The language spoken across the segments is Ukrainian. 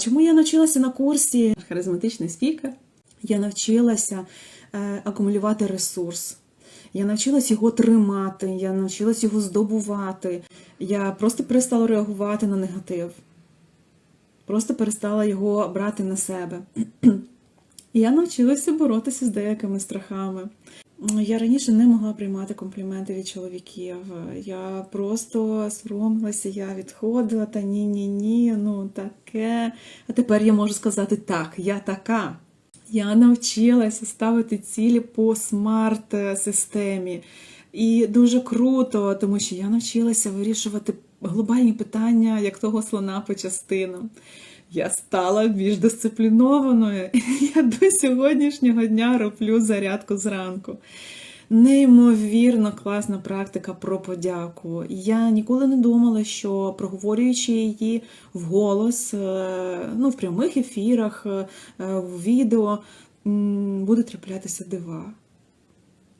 чому я навчилася на курсі харизматичний спікер? Я навчилася е, акумулювати ресурс. Я навчилась його тримати, я навчилась його здобувати. Я просто перестала реагувати на негатив. Просто перестала його брати на себе. І я навчилася боротися з деякими страхами. Я раніше не могла приймати компліменти від чоловіків. Я просто соромилася, я відходила та ні, ні, ні, ну таке. А тепер я можу сказати так, я така. Я навчилася ставити цілі по смарт-системі. І дуже круто, тому що я навчилася вирішувати глобальні питання, як того слона по частинам. Я стала більш дисциплінованою. Я до сьогоднішнього дня роблю зарядку зранку. Неймовірно класна практика про подяку. Я ніколи не думала, що проговорюючи її вголос, е, ну, в прямих ефірах, е, в відео, буде траплятися дива.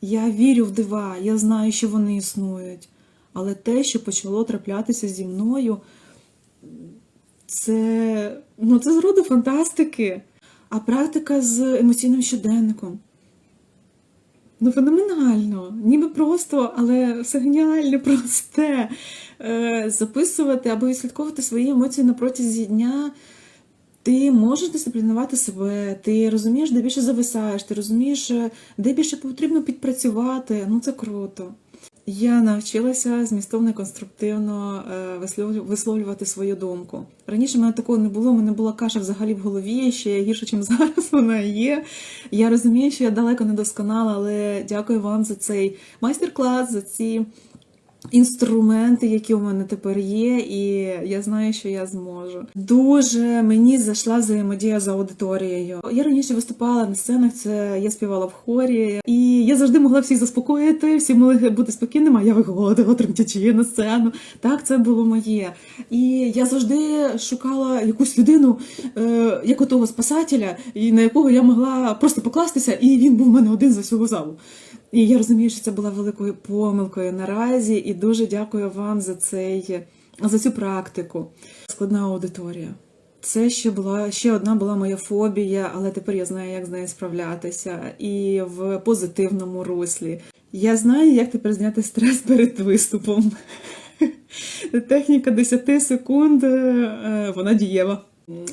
Я вірю в дива, я знаю, що вони існують. Але те, що почало траплятися зі мною, це, ну, це з роду фантастики. А практика з емоційним щоденником. Ну, феноменально, ніби просто, але все геніальне, просте. Е, записувати або відслідковувати свої емоції на протязі дня. Ти можеш дисциплінувати себе, ти розумієш, де більше зависаєш, ти розумієш, е, де більше потрібно підпрацювати. Ну це круто. Я навчилася змістовно конструктивно е, висловлю- висловлювати свою думку. Раніше мене такого не було, в мене була каша взагалі в голові, ще гірше, ніж зараз вона є. Я розумію, що я далеко не досконала, але дякую вам за цей майстер-клас, за ці інструменти, які у мене тепер є, і я знаю, що я зможу. Дуже мені зайшла взаємодія з аудиторією. Я раніше виступала на сценах, це я співала в хорі, і я завжди могла всіх заспокоїти, всі могли бути спокійними, а я виходила тремтячи на сцену. Так, це було моє. І я завжди шукала якусь людину, е, як отого спасателя, і на якого я могла просто покластися, і він був в мене один за всього залу. І я розумію, що це була великою помилкою наразі, і дуже дякую вам за цей за цю практику. Складна аудиторія. Це ще була ще одна була моя фобія, але тепер я знаю, як з нею справлятися, і в позитивному руслі. Я знаю, як тепер зняти стрес перед виступом. Техніка 10 секунд, е, вона дієва.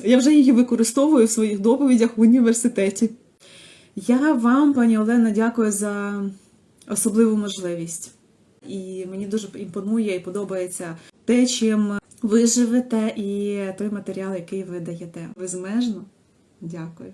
Я вже її використовую в своїх доповідях в університеті. Я вам, пані Олена, дякую за особливу можливість. І мені дуже імпонує і подобається те, чим ви живете, і той матеріал, який ви даєте. Безмежно дякую.